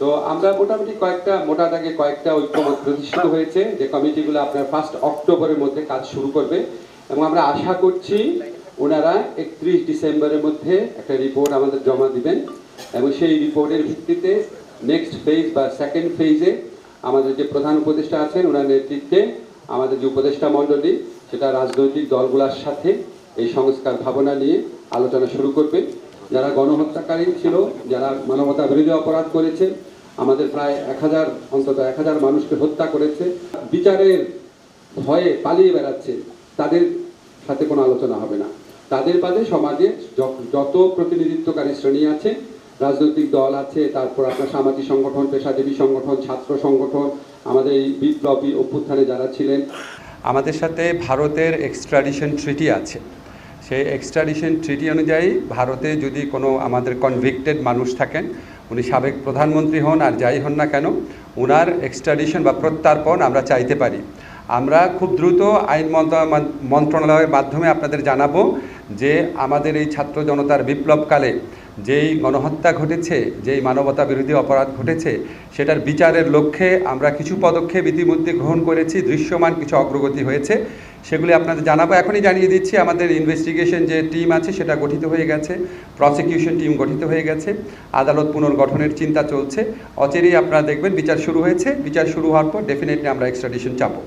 তো আমরা মোটামুটি কয়েকটা, মোটা দাগে কয়েকটা ঐক্যমত প্রতিষ্ঠিত হয়েছে যে কমিটিগুলো আপনার ফার্স্ট অক্টোবরের মধ্যে কাজ শুরু করবে এবং আমরা আশা করছি ওনারা একত্রিশ ডিসেম্বরের মধ্যে একটা রিপোর্ট আমাদের জমা দিবেন এবং সেই রিপোর্টের ভিত্তিতে নেক্সট ফেজ বা সেকেন্ড ফেজে আমাদের যে প্রধান উপদেষ্টা আছেন, ওনার নেতৃত্বে আমাদের যে উপদেষ্টা মণ্ডলী, সেটা রাজনৈতিক দলগুলোর সাথে এই সংস্কার ভাবনা নিয়ে আলোচনা শুরু করবে। যারা গণহত্যাকারী ছিল, যারা মানবতা বিরোধী অপরাধ করেছে আমাদের প্রায় এক হাজার, অন্তত এক হাজার মানুষকে হত্যা করেছে। বিচারের ভয়ে পালিয়ে বেড়াচ্ছে। তাদের সাথে কোনো আলোচনা হবে না। তাদের বাদে সমাজে যত প্রতিনিধিত্বকারী শ্রেণি আছে, রাজনৈতিক দল আছে, তারপর আপনার সামাজিক সংগঠন, পেশাজীবী সংগঠন, ছাত্র সংগঠন, আমাদের এই বিপ্লবী অভ্যুত্থানে যারা ছিলেন। আমাদের সাথে ভারতের এক্সট্রাডিশন ট্রিটি আছে। সেই এক্সট্রাডিশন ট্রিটি অনুযায়ী ভারতে যদি কোনো আমাদের কনভিক্টেড মানুষ থাকেন উনি সাবেক প্রধানমন্ত্রী হন আর যাই হন না কেন ওনার এক্সট্রাডিশন বা প্রত্যার্পণ আমরা চাইতে পারি। আমরা খুব দ্রুত আইন মন্ত্রণালয়ের মাধ্যমে আপনাদের জানাব যে আমাদের এই ছাত্র জনতার বিপ্লবকালে যেই গণহত্যা ঘটেছে, যেই মানবতা বিরোধী অপরাধ ঘটেছে, সেটার বিচারের লক্ষ্যে আমরা কিছু পদক্ষেপ ইতিমধ্যে গ্রহণ করেছি, দৃশ্যমান কিছু অগ্রগতি হয়েছে। সেগুলি আপনাদের জানাব। এখনই জানিয়ে দিচ্ছি, আমাদের ইনভেস্টিগেশন যে টিম আছে, সেটা গঠিত হয়ে গেছে। প্রসিকিউশন টিম গঠিত হয়ে গেছে। আদালত পুনর্গঠনের চিন্তা চলছে। অচেরেই আপনারা দেখবেন, বিচার শুরু হয়েছে। বিচার শুরু হওয়ার পর ডেফিনেটলি আমরা এক্সট্রাডিশন চাপো